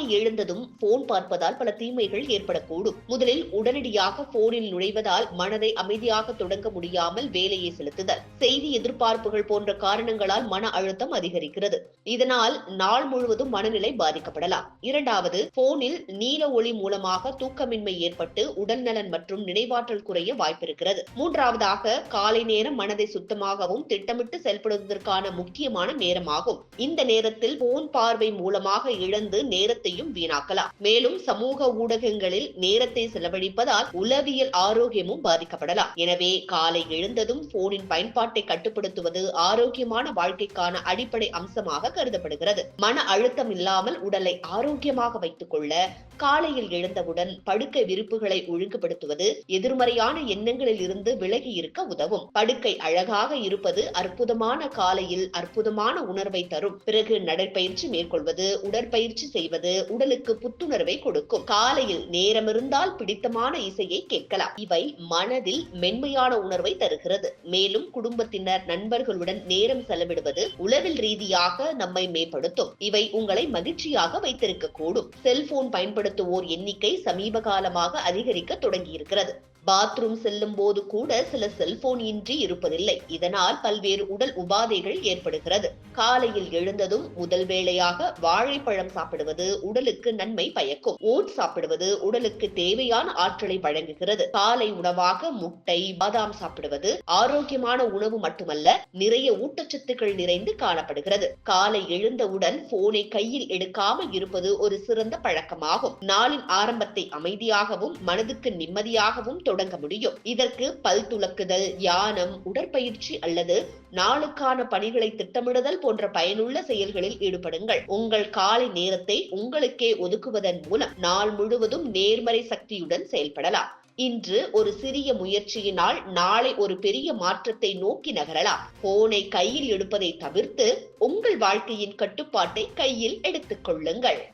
காலை எழுந்ததும் போன் பார்ப்பதால் பல தீமைகள் ஏற்படக்கூடும். முதலில் உடனடியாக போனில் நுழைவதால் மனதை அமைதியாக தொடங்க முடியாமல் வேலையை செலுத்துதல். செய்தி எதிர்பார்ப்புகள் போன்ற காரணங்களால் மன அழுத்தம் அதிகரிக்கிறது. இதனால் நாள் முழுவதும் மனநிலை பாதிக்கப்படலாம். இரண்டாவது போனில் நீல ஒளி மூலமாக தூக்கமின்மை ஏற்பட்டு உடல்நலன் மற்றும் நினைவாற்றல் குறைய வாய்ப்பிருக்கிறது. மூன்றாவதாக காலை நேரம் மனதை சுத்தமாகவும் திட்டமிட்டு செயல்படுவதற்கான முக்கியமான நேரமாகும். இந்த நேரத்தில் போன் பார்வை மூலமாக இழந்து நேரத்தை நேரத்தையும் வீணாக்கலாம். மேலும் சமூக ஊடகங்களில் நேரத்தை செலவழிப்பதால் உளவியல் ஆரோக்கியமும் பாதிக்கப்படலாம். எனவே காலை எழுந்ததும் போனின் பயன்பாட்டை கட்டுப்படுத்துவது ஆரோக்கியமான வாழ்க்கைக்கான அடிப்படை அம்சமாக கருதப்படுகிறது. மன அழுத்தம் இல்லாமல் உடலை ஆரோக்கியமாக வைத்துக் கொள்ள காலையில் எழுந்தவுடன் படுக்கை விருப்புகளை ஒழுங்குபடுத்துவது எதிர்மறையான எண்ணங்களில் இருந்து விலகி இருக்க உதவும். படுக்கை அழகாக இருப்பது அற்புதமான காலையில் அற்புதமான உணர்வை தரும். பிறகு நடைப்பயிற்சி மேற்கொள்வது உடற்பயிற்சி செய்வது உடலுக்கு புத்துணர்வை கொடுக்கும். காலையில் நேரம் இருந்தால் பிடித்தமான இசையை கேட்கலாம். இவை மனதில் மென்மையான உணர்வை தருகிறது. மேலும் குடும்பத்தினர் நண்பர்களுடன் நேரம் செலவிடுவது உளவில் ரீதியாக நம்மை மேம்படுத்தும். இவை உங்களை மகிழ்ச்சியாக வைத்திருக்க கூடும் செல்போன் பயன்படுத்துவோர் எண்ணிக்கை சமீப காலமாக அதிகரிக்க தொடங்கியிருக்கிறது. பாத்ரூம் செல்லும் போது கூட சில செல்போன் இன்றி இருப்பதில்லை. இதனால் பல்வேறு உடல் உபாதைகள் ஏற்படுகிறது. காலையில் எழுந்ததும் முதல் வேளையாக வாழைப்பழம் சாப்பிடுவது உடலுக்கு நன்மை பயக்கும். ஓட் சாப்பிடுவது உடலுக்கு தேவையான ஆற்றலை வழங்குகிறது. காலை உணவாக முட்டை பாதாம் சாப்பிடுவது ஆரோக்கியமான உணவு மட்டுமல்ல நிறைய ஊட்டச்சத்துக்கள் நிறைந்து காணப்படுகிறது. காலை எழுந்தவுடன் போனை கையில் எடுக்காமல் இருப்பது ஒரு சிறந்த பழக்கமாகும். நாளின் ஆரம்பத்தை அமைதியாகவும் மனதுக்கு நிம்மதியாகவும் தொடங்க முடியும். இதற்கு பல் துலக்குதல் தியானம் உடற்பயிற்சி அல்லது நாளுக்கான பணிகளை திட்டமிடுதல் போன்ற பயனுள்ள செயல்களில் ஈடுபடுங்கள். உங்கள் காலை நேரத்தை உங்களுக்கே ஒதுக்குவதன் மூலம் நாள் முழுவதும் நேர்மறை சக்தியுடன் செயல்படலாம். இன்று ஒரு சிறிய முயற்சியினால் நாளை ஒரு பெரிய மாற்றத்தை நோக்கி நகரலாம். போனை கையில் எடுப்பதை தவிர்த்து உங்கள் வாழ்க்கையின் கட்டுப்பாட்டை கையில் எடுத்துக் கொள்ளுங்கள்.